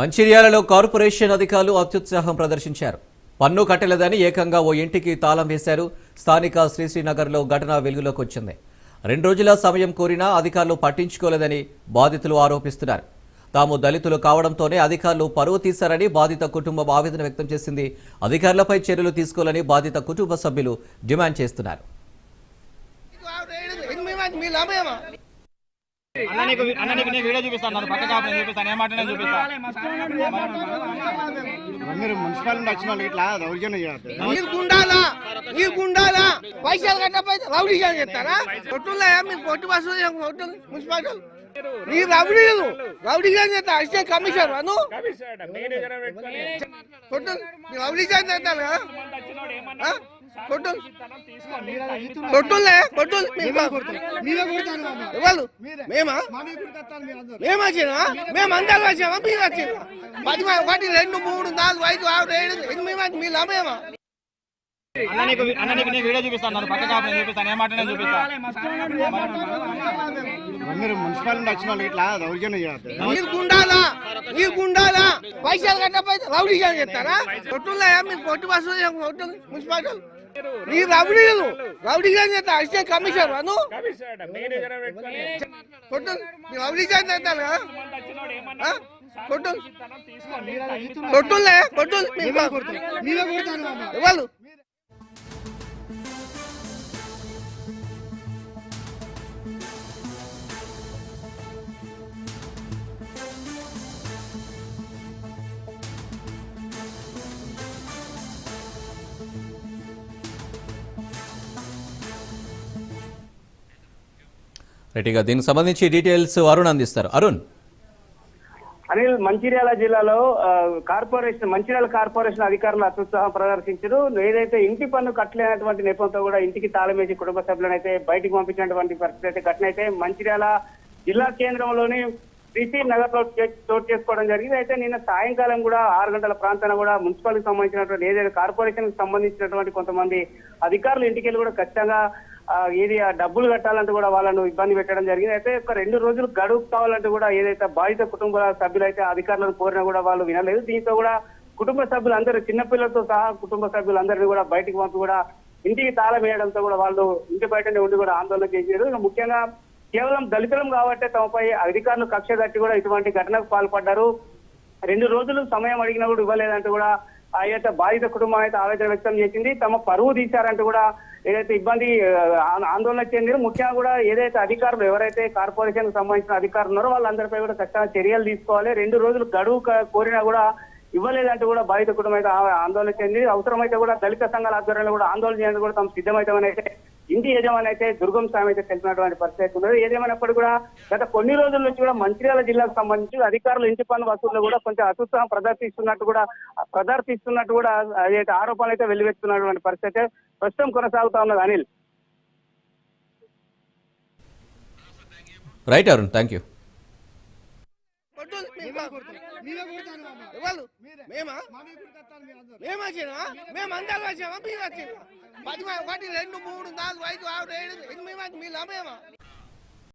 మంచిర్యాలలో corporation అధికారులు అత్యుత్సాహం ప్రదర్శించారు. పన్ను కట్టలేదని ఏకంగా ఓ ఇంటికి తాళం వేశారు. స్థానిక శ్రీశ్రీనగర్లో ఘటన వెలుగులోకి వచ్చింది రెండు రోజుల సమయం కోరినా అధికారులు పట్టించుకోలేదని బాధితులు ఆరోపిస్తున్నారు. తాము దళితులు కావడంతోనే అధికారులు పరువు తీశారని బాధిత కుటుంబం ఆవేదన వ్యక్తం చేసింది. అధికారులపై చర్యలు తీసుకోవాలని బాధిత కుటుంబ సభ్యులు డిమాండ్ చేస్తున్నారు. అన్న నీకు అన్న నీకు నేను వీడియో చూపిస్తాను నన్ను పక్క కాపీ చూపిస్తాను ఏమంటే చూపిస్తాను. మీరు మున్సిపల్ నుండి వచ్చిన ఇట్లా దౌర్జన్యం చేయొద్దు. మీరు గుండాలా? మీరు గుండాలా? పైసలు కట్టకపోతే రౌడీ చేస్తారా? కొట్టులే మీరు కొట్టు బస్సు కొట్టు మున్సిపాలిటీ మీరు రౌడీ రౌడీ చేస్తా. అసిస్టెంట్ కమిషనర్ అను కొట్టు. మీరు రౌడీ చేస్తారు కదా? ఆ? కొట్టు. కొట్టులే కొట్టు మీరే కొడతారు మామ. ఎవరు? మేమా? మా మీద కొడతారు మీరు అందరూ. మేము వచ్చినా? మేము అందరం వచ్చామా మీరు వచ్చినా పది ఒకటి రెండు మూడు నాలుగు ఐదు ఆరు ఏడు ఎనిమిది మంది. మీ లాభమేమా అన్న నీకు అన్న నీకు నేను వీడియో చూపిస్తాను నన్ను పక్క కాపీ చూపిస్తాను ఏమంటే చూపిస్తాను. మీరు వచ్చిన వాళ్ళకి ఇట్లా దౌర్జన్యం చేయొద్దు మీరు గుండాలా? మీరు గుండాలా? పైసలు కట్టకపోతే రౌడీ చేస్తారా? కొట్టులే మీరు కొట్టు బస్సు కొట్టు? మున్సిపాలిటీ? మీరు రౌడీ రౌడీ చేస్తా అసిస్టెంట్ కమిషనర్ అను కొట్టు. రౌడీ చేస్తారు? కదా? కొట్టు. కొట్టులే కొట్టు. మీరే రైట్గా దీనికి సంబంధించి డీటెయిల్స్ అరుణ్ అందిస్తారు. అరుణ్. అనిల్ మంచిర్యాల జిల్లాలో కార్పొరేషన్ మంచిర్యాల కార్పొరేషన్ అధికారులు అత్యుత్సాహం ప్రదర్శించారు. ఏదైతే ఇంటి పన్ను కట్టలేనటువంటి నేపథ్యంతో కూడా ఇంటికి తాళమేసి కుటుంబ సభ్యులను అయితే బయటికి పంపించినటువంటి పరిస్థితి అయితే ఘటన అయితే మంచిర్యాల జిల్లా కేంద్రంలోని సిసి నగర్లో చోటు చేసుకోవడం జరిగింది. అయితే నిన్న సాయంకాలం కూడా ఆరు గంటల ప్రాంతాన కూడా మున్సిపాలిటీకి సంబంధించినటువంటి ఏదైతే కార్పొరేషన్కి సంబంధించినటువంటి కొంతమంది అధికారులు ఇంటికెళ్ళి కూడా ఖచ్చితంగా ఏది ఆ డబ్బులు కట్టాలంటే కూడా వాళ్ళను ఇబ్బంది పెట్టడం జరిగింది. అయితే ఒక రెండు రోజులు గడువు కావాలంటే కూడా ఏదైతే బాధిత కుటుంబ సభ్యులైతే అధికారులను కోరినా కూడా వాళ్ళు వినలేదు. దీంతో కూడా కుటుంబ సభ్యులందరూ చిన్నపిల్లలతో సహా కుటుంబ సభ్యులందరినీ కూడా బయటికి పంపి కూడా ఇంటికి తాళం వేయడంతో కూడా వాళ్ళు ఇంటి బయటనే ఉండి కూడా ఆందోళన చేశారు ముఖ్యంగా కేవలం దళితులం కాబట్టి తమపై అధికారులు కక్ష కట్టి కూడా ఇటువంటి ఘటనకు పాల్పడ్డారు. రెండు రోజులు సమయం అడిగినా కూడా ఇవ్వలేదంటే కూడా ఆ యొక్క బాధిత కుటుంబం అయితే ఆవేదన వ్యక్తం చేసింది. తమ పరువు తీశారంటూ కూడా ఏదైతే ఇబ్బంది ఆందోళన చెందిన ముఖ్యంగా కూడా ఏదైతే అధికారులు ఎవరైతే కార్పొరేషన్కు సంబంధించిన అధికారులు ఉన్నారో వాళ్ళందరిపై కూడా ఖచ్చితంగా చర్యలు తీసుకోవాలి. రెండు రోజులు గడువు కోరినా కూడా ఇవ్వలేదంటూ కూడా బాధిత కుటుంబం అయితే ఆందోళన చెంది అవసరమైతే కూడా దళిత సంఘాల ఆధ్వర్యంలో కూడా ఆందోళన చేయడానికి కూడా తమ సిద్ధమైతామని అయితే ఇంటి యజమాని అయితే దుర్గం స్వామి అయితే తెలిపినటువంటి పరిస్థితి అయితే ఉన్నది. ఏదేమైనప్పటికీ కూడా గత కొన్ని రోజుల నుంచి కూడా మంచిర్యాల జిల్లాకు సంబంధించి అధికారులు ఇంటి పన్ను వసూళ్ళు కూడా కొంచెం అత్యుత్సాహం ప్రదర్శిస్తున్నట్టు కూడా ప్రదర్శిస్తున్నట్టు కూడా అదైతే ఆరోపణలు అయితే వెల్లువెత్తున్నటువంటి పరిస్థితి అయితే ప్రస్తుతం కొనసాగుతా ఉన్నది. Anil. Right Arun thank you కొట్టు మీరే కొడతారు మామ. ఎవరు మేమా మా మీద కొడతారు మీరు అందరూ. మేము వచ్చినా? మేము అందరూ వచ్చామా మీరు వచ్చినా? పది ఒకటి రెండు మూడు నాలుగు ఐదు ఆరు ఏడు ఎనిమిది మంది మీరు అమ్మేమా